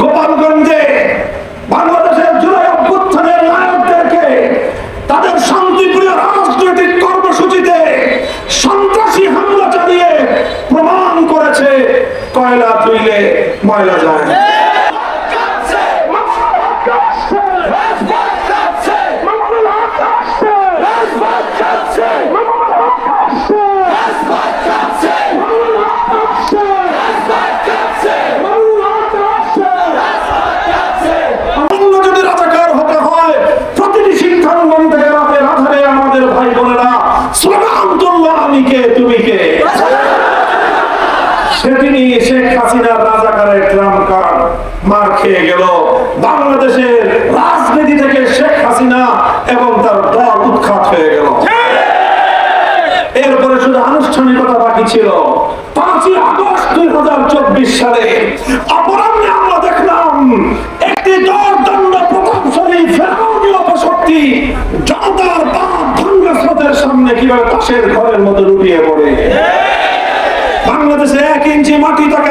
গোপালগঞ্জে বাংলাদেশের জুলাই অভ্যুত্থানের নায়কদেরকে তাদের শান্তিপ্রিয় রাজনৈতিক কর্মসূচিতে সন্ত্রাসী হামলা চালিয়ে প্রমাণ করেছে কয়লা তুইলে ময়লা যায়। হাসিনার রাজাকারের ট্রাম কার্ড মার খেয়ে গেল। বাংলাদেশের রাজনীতি থেকে শেখ হাসিনা এবং তার দল উৎখাত হয়ে গেল। এরপরে শুধু আনুষ্ঠানিকতা বাকি ছিল। পাঁচই আগস্ট দুই হাজার চব্বিশ সালে অপরাহ্নে আমরা দেখলাম, একটি দরদণ্ড প্রতাপশালী ফেরাউনি অপশক্তি জনতার বাপ ভাঙ্গা স্রোতের সামনে কীভাবে তাসের ঘরের মতো লুটিয়ে পড়ে। বাংলাদেশে এক ইঞ্চি মাটি তাকে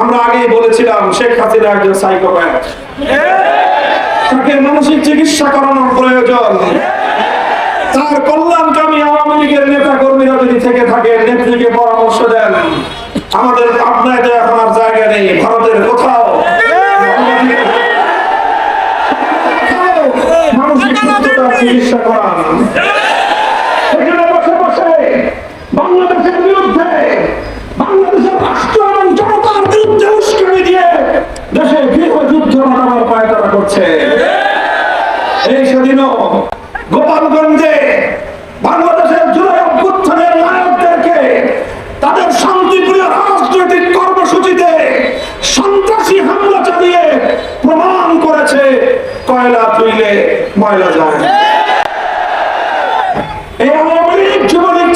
আমরা আগেই বলেছিলাম, শেখ হাসিনা একজন সাইকোপ্যাথ তাকে মানসিক চিকিৎসা করানো প্রয়োজন। তার কল্যাণকামী আওয়ামী লীগের নেতা কর্মীরা যদি থেকে থাকে নেত্রীকে পরামর্শ দেন। আমাদের পাবনায় তো এখন আর জায়গা নেই, ভারতের কোথাও। চিকিৎসা করান। গোপালগঞ্জে বাংলাদেশের জুলাই অভ্যুত্থানের নায়কদেরকে তাদের শান্তিপ্রিয় রাজনৈতিক কর্মসূচিতে সন্ত্রাসী হামলা চালিয়ে প্রমাণ করেছে কয়লা তুইলে ময়লা যায়।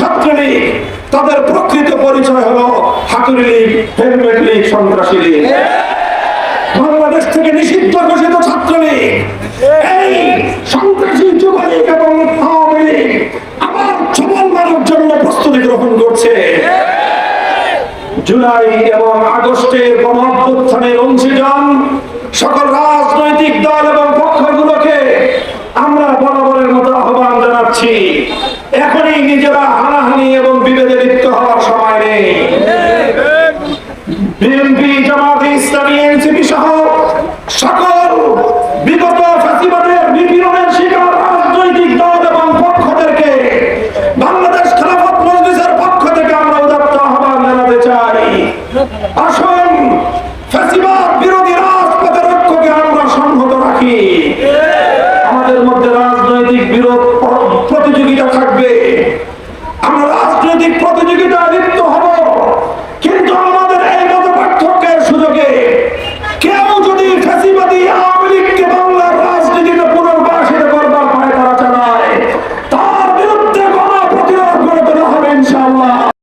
ছাত্রলীগ, তাদের প্রকৃত পরিচয় হলো হাতুড়ি লীগ, হেলমেট লীগ, সন্ত্রাসী লীগ। বাংলাদেশ থেকে নিষিদ্ধ ঘোষিত ছাত্রলীগ, এই সন্ত্রাসী জুলাই এবং আগস্টের গণঅভ্যুত্থানের অংশীদার সকল রাজনৈতিক দল এবং পক্ষগুলোকে আমরা বরাবরের মতো আহ্বান জানাচ্ছি। এখনই নিজেরা হানাহানি এবং বিভেদে লিপ্ত হওয়ার সময় নেই। বিএনপি আমরা